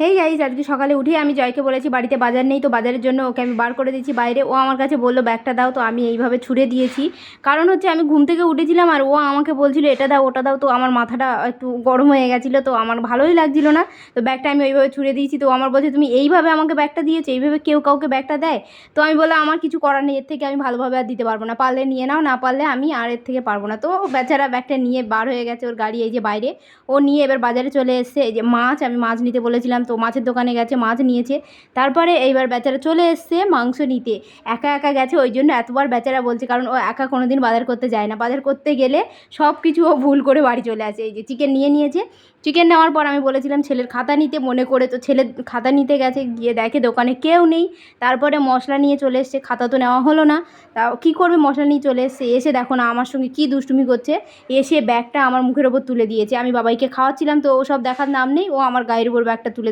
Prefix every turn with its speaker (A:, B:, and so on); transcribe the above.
A: Hey guys আজকে সকালে উঠে আমি জয়কে বলেছি, বাড়িতে বাজার নেই তো বাজারের জন্য ওকে আমি বার করে দিয়েছি বাইরে। ও আমার কাছে বলল, ব্যাগটা দাও তো, আমি এইভাবে ছুড়ে দিয়েছি। কারণ হচ্ছে আমি ঘুম থেকে উঠেছিলাম আর ও আমাকে বলছিল, এটা দাও, ওটা দাও। তো আমার মাথাটা একটু গরম হয়ে গেছিল, তো আমার ভালোই লাগছিল না। তো ব্যাগটা আমি ওইভাবে ছুড়ে দিয়েছি, তো আমার বলছে, তুমি এইভাবে আমাকে ব্যাগটা দিয়েছ, এইভাবে কেউ কাউকে ব্যাগটা দেয়? তো আমি বললাম, আমার কিছু করার নেই, এর থেকে আমি ভালোভাবে আর দিতে পারব না। পারলে নিয়ে নাও, না পারলে আমি আর এর থেকে পারব না। তো বেচারা ব্যাগটা নিয়ে বার হয়ে গেছে ওর গাড়ি, এই যে বাইরে। ও নিয়ে এবার বাজারে চলে এসছে, এই যে মাছ, আমি মাছ নিতে বলেছিলাম তো মাছের দোকানে গেছে, মাছ নিয়েছে। তারপরে এইবার বেচারা চলে এসছে মাংস নিতে। একা একা গেছে, ওই জন্য এতবার বেচারা বলছে, কারণ ও একা কোনো দিন বাজার করতে যায় না। বাজার করতে গেলে সব কিছু ও ভুল করে বাড়ি চলে আসে। এই যে চিকেন নিয়ে নিয়েছে। চিকেন নেওয়ার পর আমি বলেছিলাম, ছেলের খাতা নিতে মনে করে তো ছেলের খাতা নিতে গেছে, গিয়ে দেখে দোকানে কেউ নেই। তারপরে মশলা নিয়ে চলে এসছে, খাতা তো নেওয়া হলো না। তাও কী করবে মশলা নিয়ে চলে এসছে? এসে দেখো না, আমার সঙ্গে কী দুষ্টুমি করছে। এসে ব্যাগটা আমার মুখের ওপর তুলে দিয়েছে। আমি বাবাইকে খাওয়াচ্ছিলাম, তো ও সব দেখার নাম নেই। ও আমার গায়ের উপর ব্যাগটা তুলে